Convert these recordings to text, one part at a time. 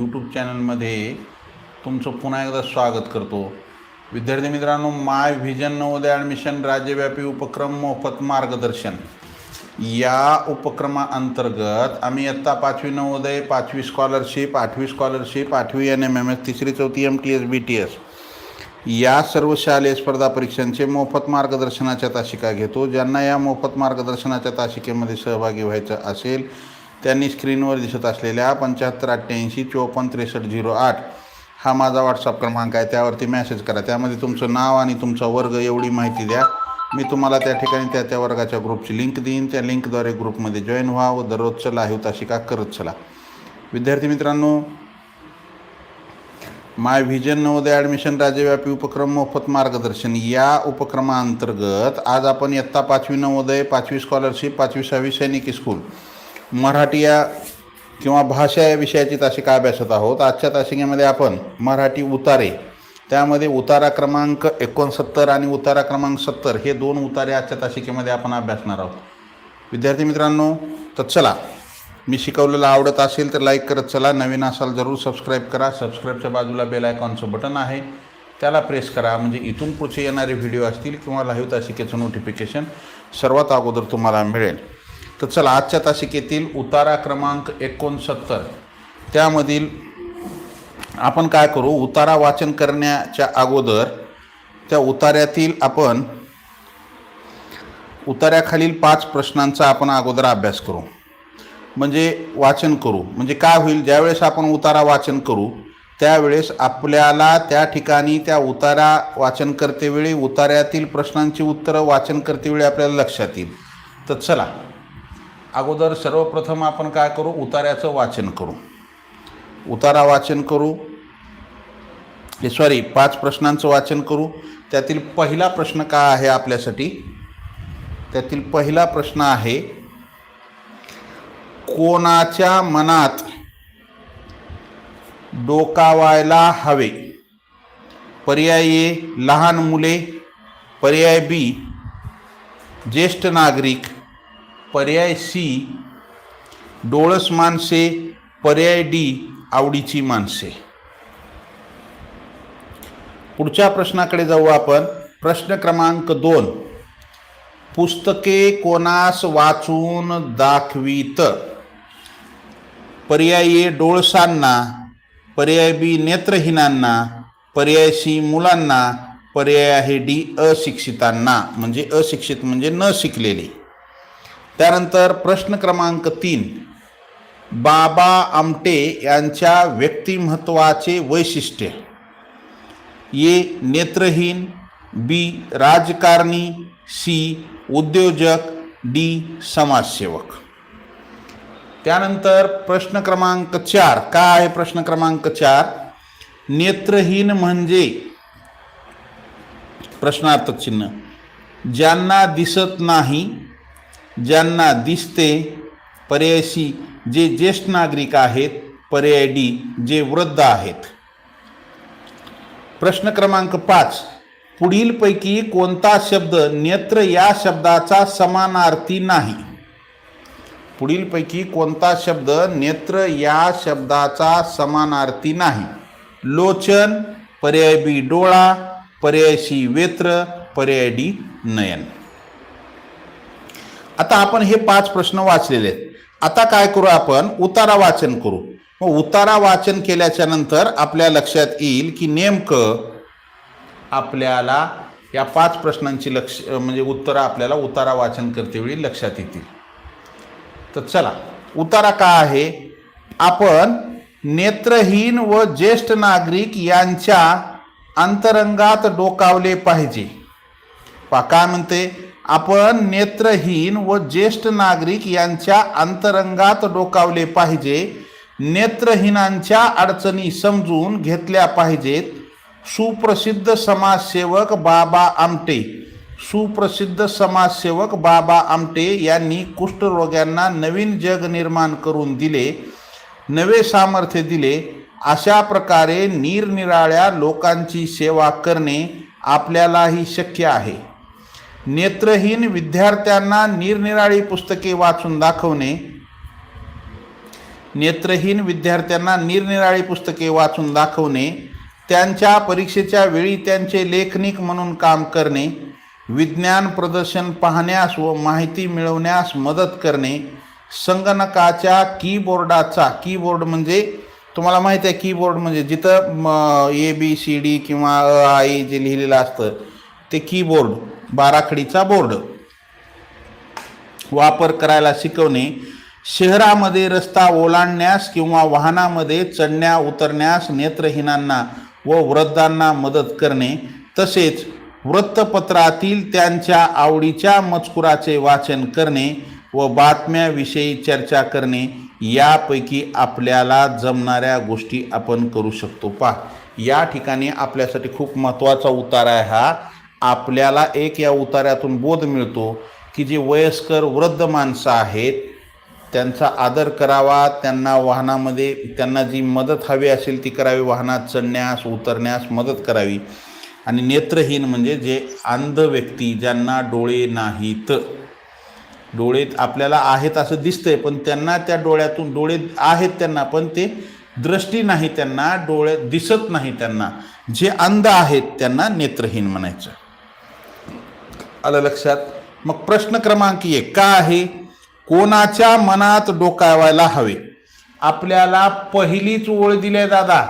YouTube चॅनलमध्ये तुमचं पुन्हा एकदा स्वागत करतो. विद्यार्थी मित्रांनो माय व्हिजन नवोदय ॲडमिशन राज्यव्यापी उपक्रम मोफत मार्गदर्शन. या उपक्रमाअंतर्गत आम्ही इयत्ता पाचवी नवोदय पाचवी स्कॉलरशिप आठवी स्कॉलरशिप आठवी एन एम एम एस तिसरी चौथी M T S B T S या सर्व शालेय स्पर्धा परीक्षांचे मोफत मार्गदर्शनाच्या तासिका घेतो. ज्यांना या मोफत मार्गदर्शनाच्या तासिकेमध्ये सहभागी व्हायचं असेल त्यांनी स्क्रीनवर दिसत असलेल्या पंच्याहत्तर अठ्ठ्याऐंशी चोपन्न त्रेसष्ट झिरो आठ हा माझा व्हॉट्सअप क्रमांक आहे. त्यावरती मॅसेज करा. त्यामध्ये तुमचं नाव आणि तुमचा वर्ग एवढी माहिती द्या. मी तुम्हाला त्या ठिकाणी त्या त्या वर्गाच्या ग्रुपची लिंक देईन. त्या लिंकद्वारे ग्रुपमध्ये जॉईन व्हा व दररोजचं लाईव्ह तासिका करत चला. विद्यार्थी मित्रांनो माय व्हिजन नवोदय ॲडमिशन राज्यव्यापी उपक्रम मोफत मार्गदर्शन. या उपक्रमाअंतर्गत आज आपण इयत्ता पाचवी नवोदय पाचवी स्कॉलरशिप पाचवी सहावी सैनिकी स्कूल मराठी या किंवा भाषा या विषयाची तासिका अभ्यासत आहोत? आजच्या तासिकेमध्ये आपण मराठी उतारे. त्यामध्ये उतारा क्रमांक एकोणसत्तर आणि उतारा क्रमांक सत्तर हे दोन उतारे आजच्या तासिकेमध्ये आपण अभ्यासणार आहोत. विद्यार्थी मित्रांनो तर चला. मी शिकवलेलं आवडत असेल तर लाईक करत चला. नवीन असाल जरूर सबस्क्राईब करा. सबस्क्राईबच्या बाजूला बेल आयकॉनचं बटन आहे. त्याला प्रेस करा. म्हणजे इथून पुढचे येणारे व्हिडिओ असतील किंवा लाईव्ह तासिकेचं नोटिफिकेशन सर्वात अगोदर तुम्हाला मिळेल. तर चला आजच्या तासिकेतील उतारा क्रमांक एकोणसत्तर. त्यामधील आपण काय करू उतारा वाचन करण्याच्या अगोदर त्या उतार्यातील आपण उतार्याखालील पाच प्रश्नांचा आपण अगोदर अभ्यास करू. म्हणजे वाचन करू. म्हणजे काय होईल ज्यावेळेस आपण उतारा वाचन करू त्यावेळेस आपल्याला त्या ठिकाणी त्या उतारा वाचन करतेवेळी उतार्यातील प्रश्नांची उत्तरं वाचन करतेवेळी आपल्याला लक्षात येईल. तर चला अगोदर सर्वप्रथम आपण काय करू? उतार्याचं वाचन करू. उतारा वाचन करू. सॉरी पाच प्रश्नांचं वाचन करू. त्यातील पहिला प्रश्न काय आहे आपल्यासाठी? त्यातील पहिला प्रश्न आहे कोणाच्या मनात डोकावायला हवे? पर्याय ए लहान मुले. पर्याय बी ज्येष्ठ नागरिक. पर्याय सी डोळस माणसे पर्याय डी आवडीची माणसे. पुढच्या प्रश्नाकडे जाऊ आपण. प्रश्न क्रमांक दोन. पुस्तके कोणास वाचून दाखवीत? पर्याय ए डोळसांना पर्याय बी नेत्रहीनांना पर्याय सी मुलांना पर्याय आहे डी अशिक्षितांना. म्हणजे अशिक्षित म्हणजे न शिकलेले. त्यानंतर प्रश्न क्रमांक तीन. बाबा आमटे यांच्या व्यक्तिमत्वाचे वैशिष्ट्य. ए. नेत्रहीन बी. राजकारणी सी. उद्योजक डी. समाजसेवक. त्यानंतर प्रश्न क्रमांक चार. काय आहे प्रश्न क्रमांक चार? नेत्रहीन म्हणजे प्रश्नार्थ चिन्ह. ज्यांना दिसत नाही ज्यांना दिसते पर्यायशी जे ज्येष्ठ नागरिक आहेत पर्याय डी जे वृद्ध आहेत. प्रश्न क्रमांक पाच. पुढीलपैकी कोणता शब्द नेत्र या शब्दाचा समानार्थी नाही? पुढीलपैकी कोणता शब्द नेत्र या शब्दाचा समानार्थी नाही? लोचन पर्याय बी डोळा पर्याय सी वेत्र पर्याय डी नयन. आता आपण हे पाच प्रश्न वाचलेले आहेत. आता काय करू आपण? उतारा वाचन करू. मग उतारा वाचन केल्याच्यानंतर आपल्या लक्षात येईल की नेमकं आपल्याला या पाच प्रश्नांची लक्ष म्हणजे उत्तरं आपल्याला उतारा वाचन करतेवेळी लक्षात येतील. तर चला उतारा का आहे? आपण नेत्रहीन व ज्येष्ठ नागरिक यांच्या अंतरंगात डोकावले पाहिजे. पा काय म्हणते? आपण नेत्रहीन व ज्येष्ठ नागरिक यांच्या अंतरंगात डोकावले पाहिजे नेत्रहीनांच्या अडचणी समजून घेतल्या पाहिजेत. सुप्रसिद्ध समाजसेवक बाबा आमटे. सुप्रसिद्ध समाजसेवक बाबा आमटे यांनी कुष्ठरोग्यांना नवीन जग निर्माण करून दिले नवे सामर्थ्य दिले. अशा प्रकारे निरनिराळ्या लोकांची सेवा करणे आपल्यालाही शक्य आहे. नेत्रहीन विद्यार्थ्यांना निरनिराळी पुस्तके वाचून दाखवणे. नेत्रहीन विद्यार्थ्यांना निरनिराळी पुस्तके वाचून दाखवणे. त्यांच्या परीक्षेच्या वेळी त्यांचे लेखनिक म्हणून काम करणे. विज्ञान प्रदर्शन पाहण्यास व माहिती मिळवण्यास मदत करणे. संगणकाच्या कीबोर्डाचा कीबोर्ड म्हणजे तुम्हाला माहिती आहे कीबोर्ड म्हणजे जिथं ए बी सी डी किंवा अ आई जे लिहिलेलं असतं ते कीबोर्ड बाराखडीचा बोर्ड. वापर करायला शिकवणे शहरामध्ये रस्ता ओलांडण्यास किंवा वाहनामध्ये चढण्या उतरण्यास नेत्रहीनांना व वृद्धांना मदत करणे तसेच वृत्तपत्रातील त्यांच्या आवडीच्या मजकुराचे वाचन करणे व बातम्याविषयी चर्चा करणे यापैकी आपल्याला जमणाऱ्या गोष्टी आपण करू शकतो. पा या ठिकाणी आपल्यासाठी खूप महत्त्वाचा उतारा आहे हा. आपल्याला एक या उतार्यातून बोध मिळतो की जे वयस्कर वृद्ध माणसं आहेत त्यांचा आदर करावा त्यांना वाहनामध्ये त्यांना जी मदत हवी असेल ती करावी वाहनात चढण्यास उतरण्यास मदत करावी. आणि नेत्रहीन म्हणजे जे अंध व्यक्ती ज्यांना डोळे नाहीत. डोळे आपल्याला आहेत असं दिसतंय पण त्यांना त्या डोळ्यातून डोळे आहेत त्यांना पण ते दृष्टी नाही त्यांना डोळे दिसत नाही त्यांना. जे अंध आहेत त्यांना नेत्रहीन म्हणायचं. आलं लक्षात? मग प्रश्न क्रमांक एक का आहे? कोणाच्या मनात डोकावायला हवे? आपल्याला पहिलीच ओळ दिली दादा.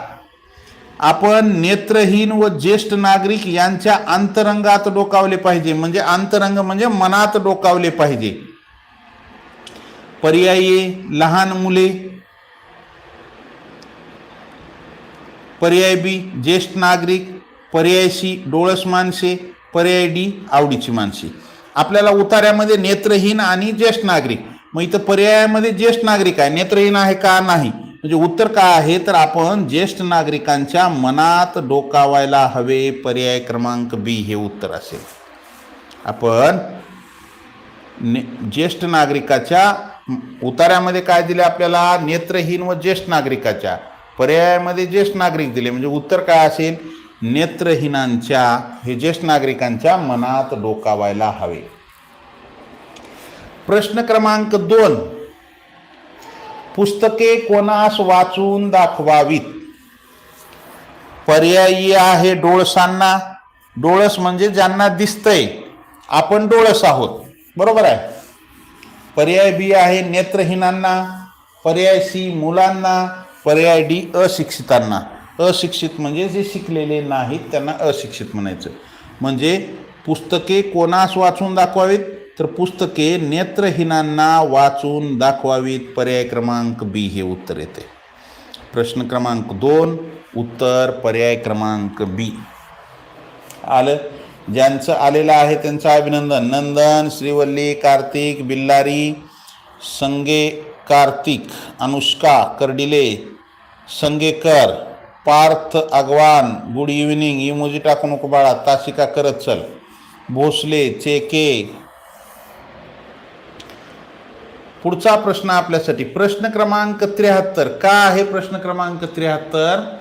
आपण नेत्रहीन व ज्येष्ठ नागरिक यांच्या अंतरंगात डोकावले पाहिजे. म्हणजे अंतरंग म्हणजे मनात डोकावले पाहिजे. पर्यायी लहान मुले. पर्याय बी ज्येष्ठ नागरिक. पर्यायशी डोळस माणसे. पर्याय डी आवडीची माणसे. आपल्याला उतार्यामध्ये नेत्रहीन आणि ज्येष्ठ नागरिक. मग इथं पर्यायामध्ये ज्येष्ठ नागरिक आहे. नेत्रहीन आहे का नाही? म्हणजे उत्तर काय आहे? तर आपण ज्येष्ठ नागरिकांच्या मनात डोकावायला हवे पर्याय क्रमांक बी हे उत्तर असेल. आपण ने ज्येष्ठ नागरिकाच्या उतार्यामध्ये काय दिले आपल्याला? नेत्रहीन व ज्येष्ठ नागरिकाच्या. पर्यायामध्ये ज्येष्ठ नागरिक दिले. म्हणजे उत्तर काय असेल? नेत्रहीनांच्या हे ज्येष्ठ नागरिकांच्या मनात डोकावायला हवे. प्रश्न क्रमांक दोन. पुस्तके कोणास वाचून दाखवावीत? पर्यायी आहे डोळसांना. डोळस म्हणजे ज्यांना दिसतंय. आपण डोळस आहोत. बरोबर आहे? पर्याय बी आहे नेत्रहीनांना पर्याय सी मुलांना पर्याय डी अशिक्षितांना. अशिक्षित म्हणजे जे शिकलेले नाहीत त्यांना अशिक्षित म्हणायचं. म्हणजे पुस्तके कोणास वाचून दाखवावीत? तर पुस्तके नेत्रहीनांना वाचून दाखवावीत. पर्याय क्रमांक बी हे उत्तर येते. प्रश्न क्रमांक दोन उत्तर पर्याय क्रमांक बी. आलं? ज्यांचं आलेलं आहे त्यांचं अभिनंदन. Nandan Shrivalli Kartik Billari Sange Kartik Anushka Kardile Sangekar. Parth Agwan good evening emoji टाकू नको बाळा तासिका करत चल. भोसले चेके. पुढचा प्रश्न आपल्यासाठी प्रश्न क्रमांक त्र्याहत्तर. का आहे प्रश्न क्रमांक त्र्याहत्तर?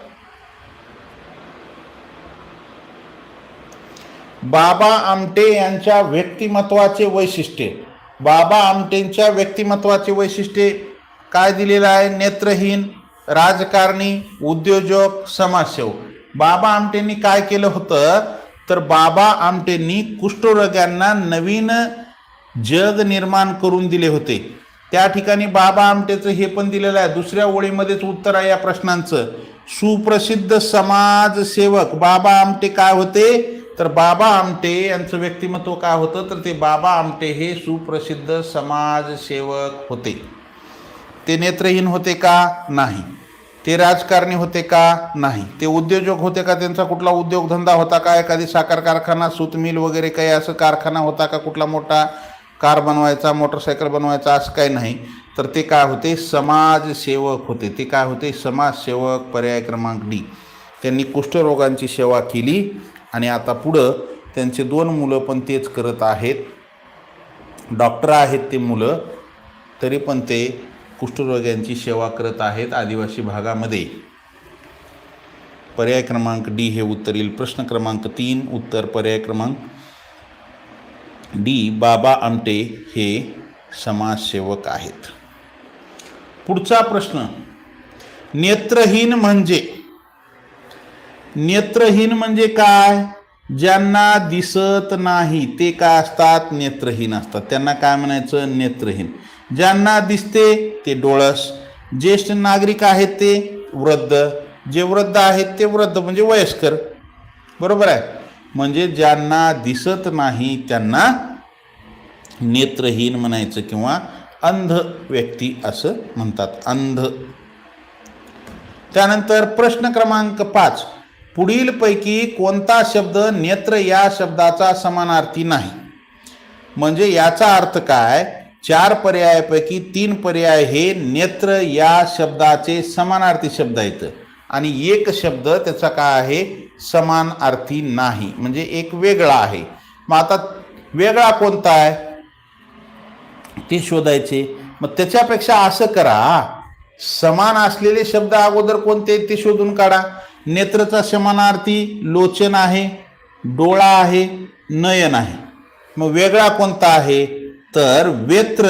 बाबा आमटे यांच्या व्यक्तिमत्वाचे वैशिष्ट्ये. बाबा आमटेंच्या व्यक्तिमत्वाचे वैशिष्ट्ये काय दिलेलं आहे? नेत्रहीन राजकारणी उद्योजक समाजसेवक. बाबा आमटेंनी काय केलं होतं? तर बाबा आमटेंनी कुष्ठरोग्यांना नवीन जग निर्माण करून दिले होते. त्या ठिकाणी बाबा आमटेचं हे पण दिलेलं आहे. दुसऱ्या ओळीमध्येच उत्तर आहे या प्रश्नांचं. सुप्रसिद्ध समाजसेवक बाबा आमटे काय होते? तर बाबा आमटे यांचं व्यक्तिमत्व काय होतं? तर ते बाबा आमटे हे सुप्रसिद्ध समाजसेवक होते. ते नेत्रहीन होते का? नाही. ते राजकारणी होते का नाही? ते उद्योजक होते का? त्यांचा कुठला उद्योगधंदा होता का? एखादी साखर कारखाना सूत मिल वगैरे काही असं कारखाना होता का? कुठला मोठा कार बनवायचा मोटरसायकल बनवायचा असं काही नाही. तर ते काय होते? समाजसेवक होते. ते काय होते? समाजसेवक पर्याय क्रमांक डी. त्यांनी कुष्ठरोगांची सेवा केली आणि आता पुढं त्यांचे दोन मुलं पण तेच करत आहेत. डॉक्टर आहेत ते मुलं तरी पण ते कुष्ठरोग्यांची सेवा करत आहेत आदिवासी भागामध्ये. पर्याय क्रमांक डी हे उत्तर येईल प्रश्न क्रमांक तीन उत्तर पर्याय क्रमांक डी बाबा आमटे हे समाजसेवक आहेत. पुढचा प्रश्न नेत्रहीन म्हणजे नेत्रहीन म्हणजे काय? ज्यांना दिसत नाही ते काय असतात? नेत्रहीन असतात. त्यांना काय म्हणायचं? नेत्रहीन. ज्यांना दिसते ते डोळस. ज्येष्ठ नागरिक आहेत ते वृद्ध. जे वृद्ध आहेत ते वृद्ध म्हणजे वयस्कर. बरोबर आहे? म्हणजे ज्यांना दिसत नाही त्यांना नेत्रहीन म्हणायचं किंवा अंध व्यक्ती असं म्हणतात. अंध. त्यानंतर प्रश्न क्रमांक पाच. पुढीलपैकी कोणता शब्द नेत्र या शब्दाचा समानार्थी नाही? म्हणजे याचा अर्थ काय? चार पर्यायापैकी तीन पर्याय हे नेत्र या शब्दाचे समानार्थी शब्द आहेत. आणि एक शब्द त्याचा काय आहे? समानार्थी नाही. म्हणजे एक वेगळा आहे. मग आता वेगळा कोणता आहे? ते शोधायचे. मग त्याच्यापेक्षा असं करा समान असलेले शब्द अगोदर कोणते ते शोधून काढा. नेत्रचा समानार्थी लोचन आहे डोळा आहे नयन आहे. मग वेगळा कोणता आहे? तर वेत्र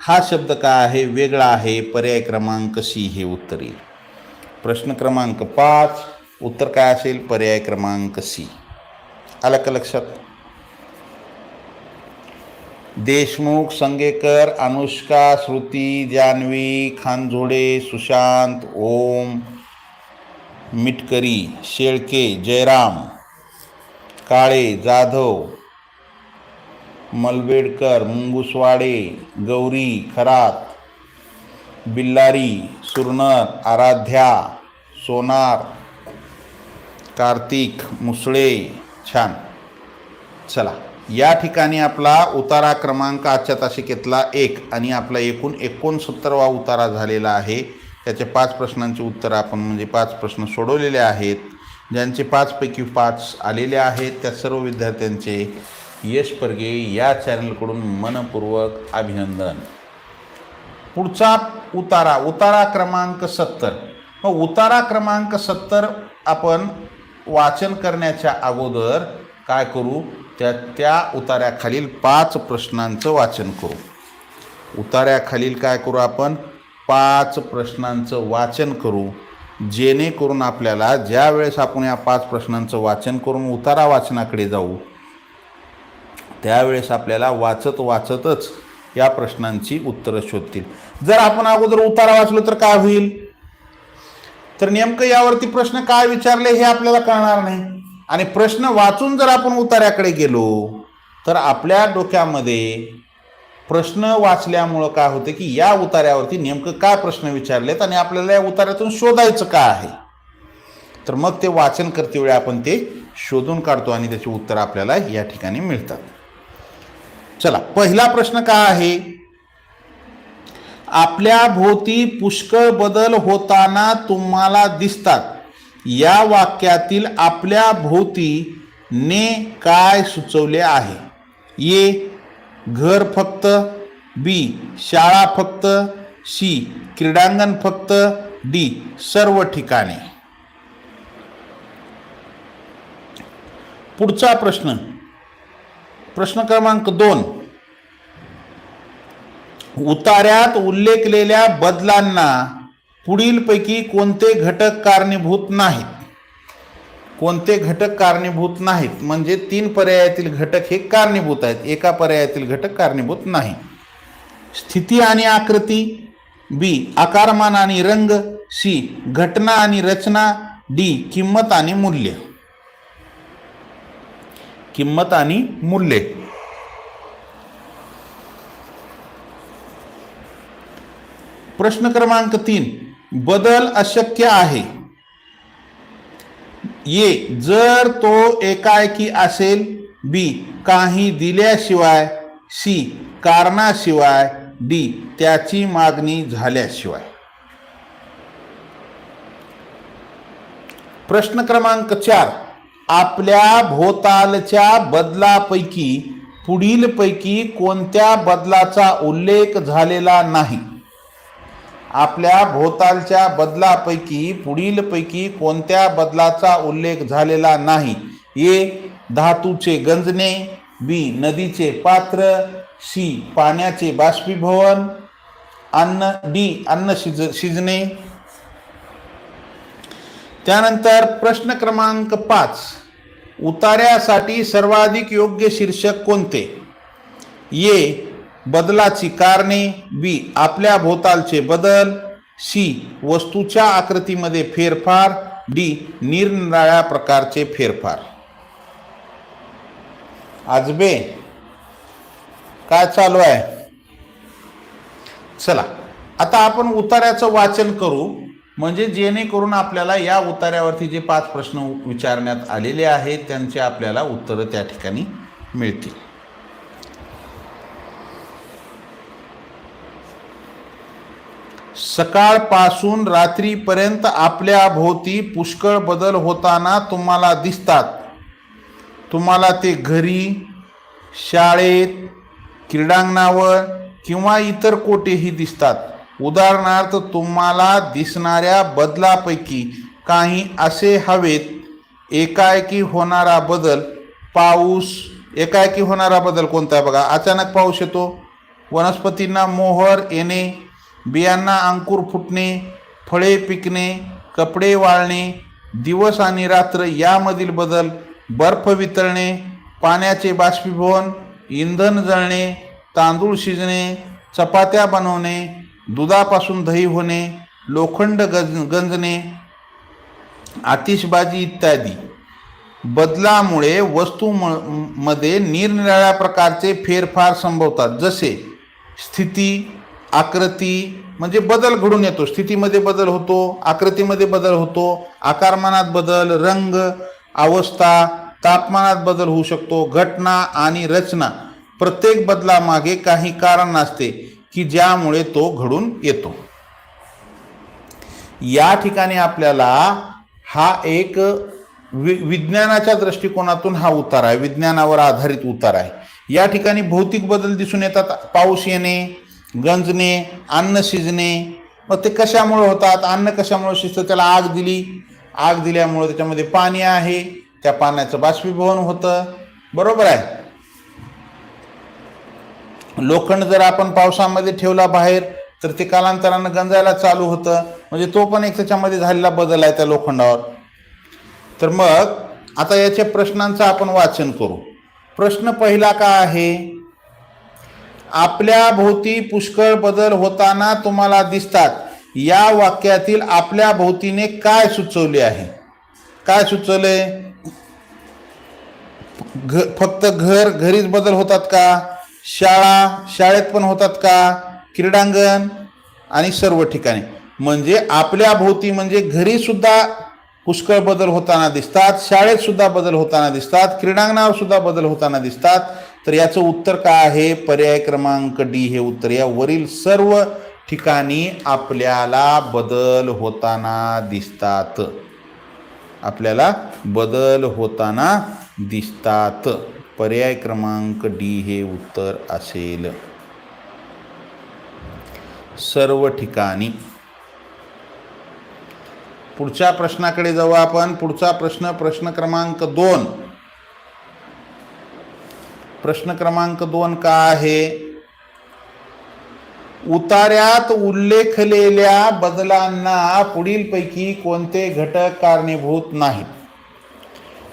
हा शब्द काय आहे? वेगळा आहे. पर्याय क्रमांक सी हे उत्तर. येईल प्रश्न क्रमांक पाच उत्तर काय असेल? पर्याय क्रमांक सी. आलं का लक्षात? देशमुख संगेकर अनुष्का श्रुती जान्हवी खानझोडे सुशांत ओम मिटकरी शेळके जयराम काळे जाधव मलबेडकर मुंगुसवाडे गौरी खरात बिल्लारी सुरनर आराध्या सोनार कार्तिक मुसळे छान. चला या ठिकाणी आपला उतारा क्रमांक आजच्या तासिकेतला एक आणि आपला एकूण एकोणसत्तरवा उतारा झालेला आहे. त्याचे पाच प्रश्नांची उत्तरं आपण म्हणजे पाच प्रश्न सोडवलेले आहेत. ज्यांचे पाचपैकी पाच आलेले आहेत त्या सर्व विद्यार्थ्यांचे यश परगे या चॅनलकडून मनपूर्वक अभिनंदन. पुढचा उतारा उतारा क्रमांक सत्तर. मग उतारा क्रमांक सत्तर आपण वाचन करण्याच्या अगोदर काय करू? त्या त्या उतार्याखालील पाच प्रश्नांचं वाचन करू. उतार्याखालील काय करू आपण? पाच प्रश्नांचं वाचन करू. जेणेकरून आपल्याला ज्या वेळेस आपण या पाच प्रश्नांचं वाचन करून उतारा वाचनाकडे जाऊ त्यावेळेस आपल्याला वाचत वाचतच या प्रश्नांची उत्तरं शोधतील. जर आपण अगोदर उतारा वाचलो तर काय होईल? तर नेमकं यावरती प्रश्न काय विचारले हे आपल्याला कळणार नाही. आणि प्रश्न वाचून जर आपण उतार्याकडे गेलो तर आपल्या डोक्यामध्ये प्रश्न वाचल्यामुळं काय होते की या उतार्यावरती नेमकं काय प्रश्न विचारलेत आणि आपल्याला या उतार्यातून शोधायचं काय आहे? तर मग ते वाचन करते वेळी आपण ते शोधून काढतो आणि त्याची उत्तरं आपल्याला या ठिकाणी मिळतात. चला पहिला प्रश्न काय आहे? आपल्या भोवती पुष्कळ बदल होताना तुम्हाला दिसतात. या वाक्यातील आपल्या भोवती ने काय सुचवले आहे? ये घर फक्त बी शाळा फक्त सी क्रीडांगण फक्त डी सर्व ठिकाणे. पुढचा प्रश्न प्रश्न क्रमांक दोन. उतार्यात उल्लेखलेल्या बदलांना पुढीलपैकी कोणते घटक कारणीभूत नाहीत? कोणते घटक कारणीभूत नाहीत? म्हणजे तीन पर्यायातील घटक हे कारणीभूत आहेत. एका पर्यायातील घटक कारणीभूत नाही. स्थिती आणि आकृती. बी आकारमान आणि रंग. सी घटना आणि रचना. डी किंमत आणि मूल्य. किंमत आणि मूल्ये. प्रश्न क्रमांक तीन. बदल अशक्य आहे. ये जर तो एकाएकी असेल. बी काही दिल्याशिवाय. सी कारणाशिवाय. डी त्याची मागणी झाल्याशिवाय. प्रश्न क्रमांक चार. आपल्या भोवतालच्या बदलापैकी पुढीलपैकी कोणत्या बदलाचा उल्लेख झालेला नाही? आपल्या भोवतालच्या बदलापैकी पुढीलपैकी कोणत्या बदलाचा उल्लेख झालेला नाही? ए धातूचे गंजणे बी नदीचे पात्र सी पाण्याचे बाष्पीभवन अन्न डी अन्न शिज शिजणे त्यानंतर प्रश्न क्रमांक पाच. उतार्यासाठी सर्वाधिक योग्य शीर्षक कोणते? ये बदलाची कारणे. बी. आपल्या भोवतालचे बदल. सी. वस्तूच्या आकृतीमध्ये फेरफार. डी. निरनिराळ्या प्रकारचे फेरफार. आजबे काय चालू आहे? चला आता आपण उतार्याचं वाचन करू. म्हणजे जेणेकरून आपल्याला या उतार्यावरती जे पाच प्रश्न विचारण्यात आलेले आहेत त्यांचे आपल्याला उत्तरं त्या ठिकाणी मिळतील. सकाळपासून रात्रीपर्यंत आपल्या भोवती पुष्कळ बदल होताना तुम्हाला दिसतात. तुम्हाला ते घरी शाळेत क्रीडांगणावर किंवा इतर कोठेही दिसतात. उदाहरणार्थ तुम्हाला दिसणाऱ्या बदलापैकी काही असे हवेत एकाएकी होणारा बदल पाऊस एकाएकी होणारा बदल कोणता आहे बघा? अचानक पाऊस येतो वनस्पतींना मोहर येणे बियांना अंकुर फुटणे फळे पिकणे कपडे वाळणे दिवस आणि रात्र यामधील बदल बर्फ वितळणे पाण्याचे बाष्पीभवन इंधन जळणे तांदूळ शिजणे चपात्या बनवणे दुधापासून दही होणे लोखंड गंज गंजणे आतिषबाजी इत्यादी. बदलामुळे वस्तू म- मध्ये निरनिराळ्या प्रकारचे फेरफार संभवतात. जसे स्थिती आकृती म्हणजे बदल घडून येतो. स्थितीमध्ये बदल होतो आकृतीमध्ये बदल होतो. आकारमानात बदल रंग अवस्था तापमानात बदल होऊ शकतो. घटना आणि रचना. प्रत्येक बदलामागे काही कारण असते. की ज्यामुळे तो घडून येतो. या ठिकाणी आपल्याला हा एक वि विज्ञानाच्या दृष्टिकोनातून हा उतार आहे विज्ञानावर आधारित उतार आहे. या ठिकाणी भौतिक बदल दिसून येतात पाऊस येणे गंजणे अन्न शिजणे मग ते कशामुळे होतात अन्न कशामुळे शिजतं त्याला आग दिली. आग दिल्यामुळे त्याच्यामध्ये पाणी आहे त्या पाण्याचं बाष्पीभवन होतं. बरोबर आहे. लोखंड जर आपण पावसामध्ये ठेवला बाहेर तर ते कालांतरानं गंजायला चालू होतं. म्हणजे तो पण एक त्याच्यामध्ये झालेला बदल आहे त्या लोखंडावर. तर मग आता याच्या प्रश्नांचं आपण वाचन करू. प्रश्न पहिला का आहे? आपल्या भोवती पुष्कळ बदल होताना तुम्हाला दिसतात. या वाक्यातील आपल्या भोवतीने काय सुचवले आहे? काय सुचवले? घ फक्त घर घरीच बदल होतात का? शाळा शाळेत पण होतात का? क्रीडांगण आणि सर्व ठिकाणी. म्हणजे आपल्या भोवती म्हणजे घरीसुद्धा पुष्कळ बदल होताना दिसतात शाळेत सुद्धा बदल होताना दिसतात क्रीडांगणावर सुद्धा बदल होताना दिसतात. तर याचं उत्तर काय आहे? पर्याय क्रमांक डी हे उत्तर या. वरील सर्व ठिकाणी आपल्याला बदल होताना दिसतात. आपल्याला बदल होताना दिसतात. पर्याय क्रमांक डी हे उत्तर असेल. सर्व ठिकाणी. पुढच्या प्रश्नाकडे जाऊ आपण. पुढचा प्रश्न प्रश्न क्रमांक दोन. प्रश्न क्रमांक दोन का आहे? उतार्यात उल्लेखलेल्या बदलांना पुढीलपैकी कोणते घटक कारणीभूत नाहीत?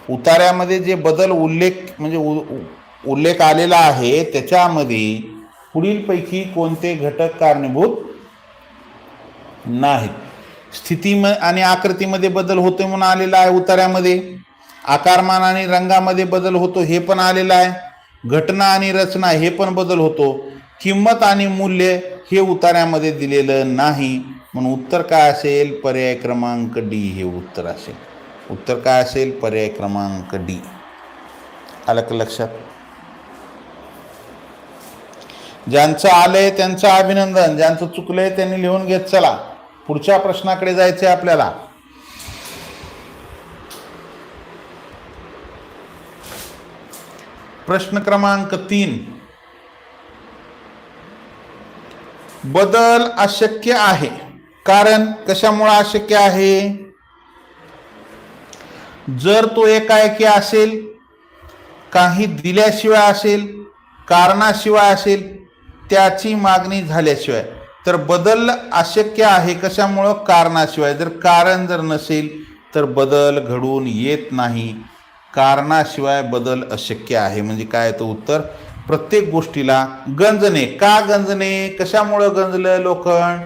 उतार्यामध्ये जे बदल उल्लेख म्हणजे उ- उ- उल्लेख आलेला आहे त्याच्यामध्ये पुढीलपैकी कोणते घटक कारणीभूत नाहीत. स्थिती म आणि आकृतीमध्ये बदल होतो म्हणून आलेला आहे उतार्यामध्ये आकारमान आणि रंगामध्ये बदल होतो हे पण आलेलं आहे. घटना आणि रचना हे पण बदल होतो. किंमत आणि मूल्य हे उतार्यामध्ये दिलेलं नाही. म्हणून उत्तर काय असेल? पर्याय क्रमांक डी हे उत्तर असेल. उत्तर काय असेल? पर्याय क्रमांक डी आलं का लक्षात? ज्यांचं आलंय त्यांचं अभिनंदन. ज्यांचं चुकलंय त्यांनी लिहून घेत चला. पुढच्या प्रश्नाकडे जायचंय आपल्याला. प्रश्न क्रमांक तीन. बदल अशक्य आहे. कारण कशामुळं अशक्य आहे? जर तो एकाएकी असेल काही दिल्याशिवाय असेल कारणाशिवाय असेल त्याची मागणी झाल्याशिवाय. तर बदल अशक्य आहे कशामुळं? कारणाशिवाय. जर कारण जर नसेल तर बदल घडून येत नाही. कारणाशिवाय बदल अशक्य आहे. म्हणजे काय तर उत्तर? प्रत्येक गोष्टीला गंजणे. का गंजणे? कशामुळं गंजलं लोखंड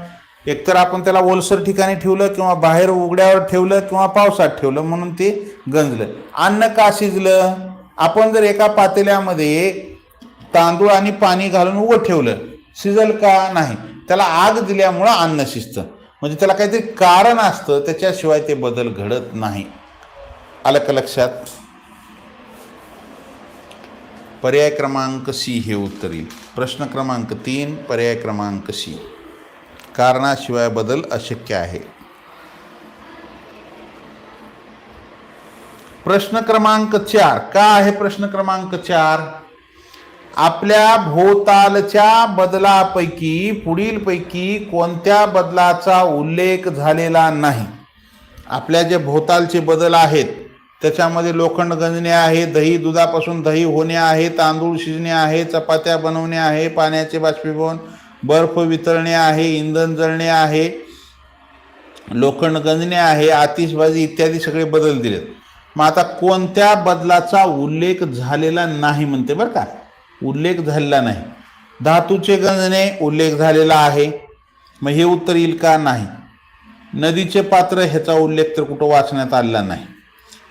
एकतर आपण त्याला ओलसर ठिकाणी ठेवलं किंवा बाहेर उघड्यावर ठेवलं किंवा पावसात ठेवलं म्हणून ते गंजलं. अन्न का शिजलं? आपण जर एका पातेल्यामध्ये तांदूळ आणि पाणी घालून उघड ठेवलं शिजल का नाही? त्याला आग दिल्यामुळं अन्न शिजतं. म्हणजे त्याला काहीतरी कारण असतं त्याच्याशिवाय ते बदल घडत नाही. आलं का लक्षात? पर्याय क्रमांक सी हे उत्तर. येईल प्रश्न क्रमांक तीन पर्याय क्रमांक सी. कारणाशिवाय बदल अशक्य आहे. प्रश्न क्रमांक चार. का आहे प्रश्न क्रमांक चार? आपल्या भोवतालच्या बदलापैकी पुढीलपैकी कोणत्या बदलाचा उल्लेख झालेला नाही? आपल्या जे भोवतालचे बदल आहेत त्याच्यामध्ये लोखंड गंजणे आहे दही दुधापासून दही होणे आहे तांदूळ शिजणे आहे चपात्या बनवणे आहे पाण्याचे बाष्पीभवन बर्फ वितळणे आहे इंधन जळणे आहे लोखंड गंजणे आहे आतिषबाजी इत्यादी सगळे बदल दिलेत. मग आता कोणत्या बदलाचा उल्लेख झालेला नाही म्हणते बरं का? उल्लेख झालेला नाही. धातूचे गंजणे उल्लेख झालेला आहे. मग हे उत्तर येईल का? नाही. नदीचे पात्र ह्याचा उल्लेख तर कुठं वाचण्यात आलेला नाही.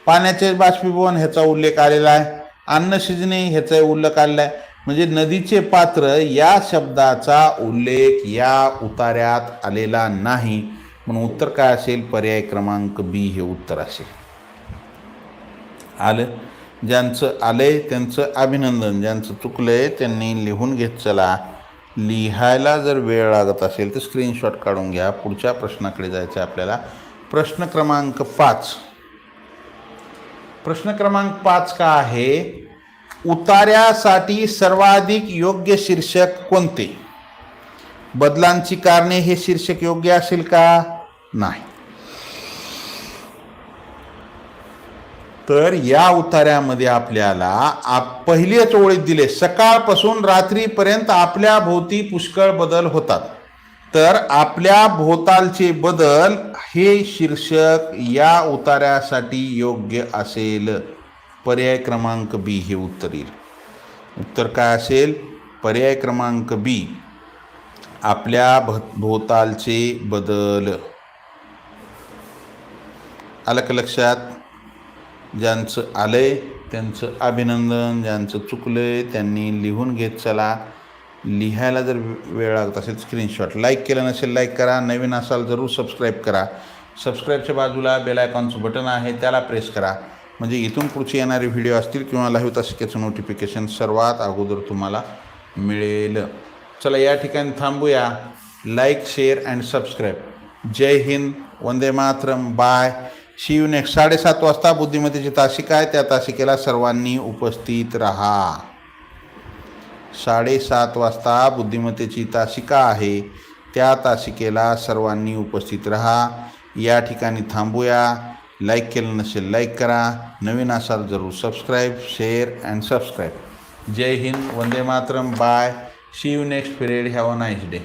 पाण्याचे बाष्पीभवन ह्याचा उल्लेख आलेला आहे. अन्न शिजणे ह्याचा उल्लेख आलेला आहे. म्हणजे नदीचे पात्र या शब्दाचा उल्लेख या उतार्यात आलेला नाही. म्हणून उत्तर काय असेल? पर्याय क्रमांक बी हे उत्तर असेल. आलं? ज्यांचं आलंय त्यांचं अभिनंदन. ज्यांचं चुकलंय त्यांनी लिहून घेत चला. लिहायला जर वेळ लागत असेल तर स्क्रीनशॉट काढून घ्या. पुढच्या प्रश्नाकडे जायचं आहे आपल्याला. प्रश्न क्रमांक पाच. प्रश्न क्रमांक पाच का आहे? उतार्यासाठी सर्वाधिक योग्य शीर्षक कोणते? बदलांची कारणे हे शीर्षक योग्य असेल का? नाही. तर या उतार्यामध्ये आपल्याला आप पहिलेच ओळीत दिले सकाळपासून रात्रीपर्यंत आपल्या भोवती पुष्कळ बदल होतात. तर आपल्या भोवतालचे बदल हे शीर्षक या उतार्यासाठी योग्य असेल. पर्याय क्रमांक बी हे उत्तर येईल. उत्तर काय असेल? पर्याय क्रमांक बी आपल्या भ भोवतालचे बदल. आलं का लक्षात? ज्यांचं आलंय त्यांचं अभिनंदन ज्यांचं चुकलंय त्यांनी लिहून घेत चला. लिहायला जर वेळ लागत असेल स्क्रीनशॉट लाईक केलं नसेल लाईक करा. नवीन असाल जरूर सबस्क्राईब करा. सबस्क्राईबच्या बाजूला बेल आयकॉनचं बटन आहे त्याला प्रेस करा. म्हणजे इथून पुढचे येणारे व्हिडिओ असतील किंवा लाईव्ह तासिकेचं नोटिफिकेशन सर्वात अगोदर तुम्हाला मिळेल. चला या ठिकाणी थांबूया. लाईक शेअर अँड सबस्क्राईब जय हिंद. वंदे मातरम. बाय शिव नेक्स्ट साडेसात वाजता बुद्धिमत्तेची तासिका आहे. त्या तासिकेला सर्वांनी उपस्थित राहा. साडेसात वाजता बुद्धिमत्तेची तासिका आहे. त्या तासिकेला सर्वांनी उपस्थित राहा. या ठिकाणी थांबूया. लाईक केलं नसेल लाईक करा. नवीन असाल जरूर सबस्क्राईब शेअर अँड सबस्क्राईब जय हिंद वंदे Mataram. Bye see you next period have a nice day